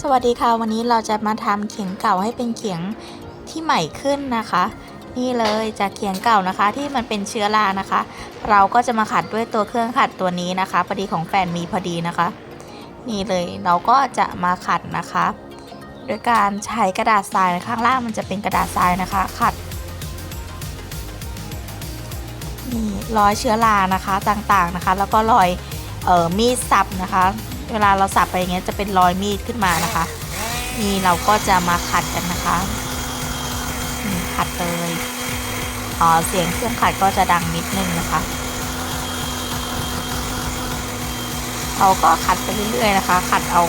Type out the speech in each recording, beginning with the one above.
สวัสดีค่ะวันนี้เราจะมาทำเขียงเก่าให้เป็นเขียงที่ใหม่ขึ้นนะคะ นี่เลยจากเขียงเก่านะคะ ที่มันเป็นเชื้อรานะคะ เราก็จะมาขัดด้วยตัวเครื่องขัดตัวนี้นะคะพอดีของแฟนมีพอดีนะคะ นี่เลยเราก็จะมาขัดนะคะโดยการใช้กระดาษทรายข้างล่างมันจะเป็นกระดาษทรายนะคะ ขัดนี่รอยเชื้อรานะคะต่างๆนะคะ แล้วก็รอยออมีดสับนะคะ เวลาเราสับไปอย่างเงี้ยจะเป็นรอยมีดขึ้นมานะคะ นี่เราก็จะมาขัดกันนะคะขัดเลยอ๋อเสียงเครื่องขัดก็จะดังนิดนึงนะคะ เราก็ขัดไปเรื่อยๆนะคะ ขัดเอา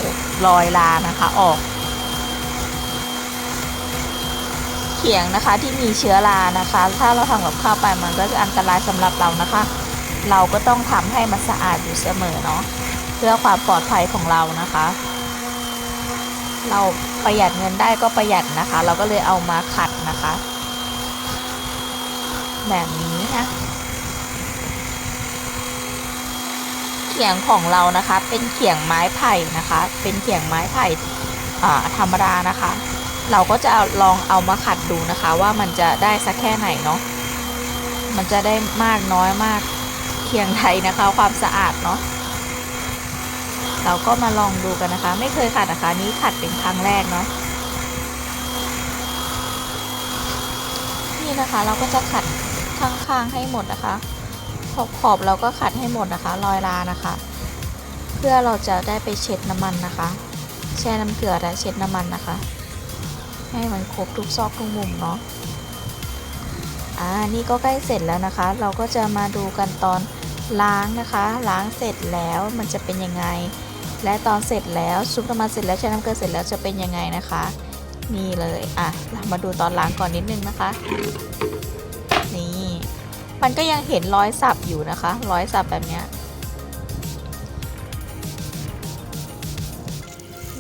รอยลานะคะออกเขียงนะคะที่มีเชื้อรานะคะ ถ้าเราทำกับข้าวไปมันก็จะอันตรายสำหรับเรานะคะ เราก็ต้องทำให้มันสะอาดอยู่เสมอเนาะ พื่อความปลอดภัยของเรานะคะ เราประหยัดเงินได้ก็ประหยัดนะคะ เราก็เลยเอามาขัดนะคะ แบบนี้นะเขียงของเรานะคะ เป็นเขียงไม้ไผ่นะคะ เป็นเขียงไม้ไผ่ธรรมดานะคะ เราก็จะอลองเอามาขัดดูนะคะ ว่ามันจะได้สักแค่ไหนเนาะมันจะได้มากน้อยมากเขียงไทยนะคะ ความสะอาดเนาะ เราก็มาลองดูกันนะคะ ไม่เคยขัดนะคะนี้ขัดเป็นครั้งแรกเนาะนี่นะคะเราก็จะขัดข้างๆให้หมดนะคะ ขอบขอบเราก็ขัดให้หมดนะคะ รอยรานะคะ เพื่อเราจะได้ไปเช็ดน้ำมันนะคะ แช่น้ำเกลือและเช็ดน้ำมันนะคะ ให้มันครบทุกซอกทุกมุมเนาะอ่านี่ก็ใกล้เสร็จแล้วนะคะ เราก็จะมาดูกันตอน ล้างนะคะ ล้างเสร็จแล้วมันจะเป็นยังไง และตอนเสร็จแล้วซุปน้ำมันเสร็จแล้วแช่น้ำเกลือเสร็จแล้วจะเป็นยังไงนะคะ นี่เลยอะเรามาดูตอนล้างก่อนนิดนึงนะคะ นี่ มันก็ยังเห็นรอยสับอยู่นะคะ รอยสับแบบเนี้ย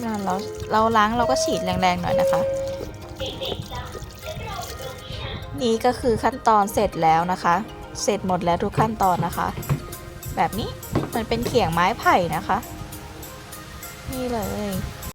น่ะเราเราล้างเราก็ฉีดแรงๆหน่อยนะคะ นี่ก็คือขั้นตอนเสร็จแล้วนะคะ เสร็จหมดแล้วทุกขั้นตอนนะคะ แบบนี้มันเป็นเขียงไม้ไผ่นะคะ นี่เลย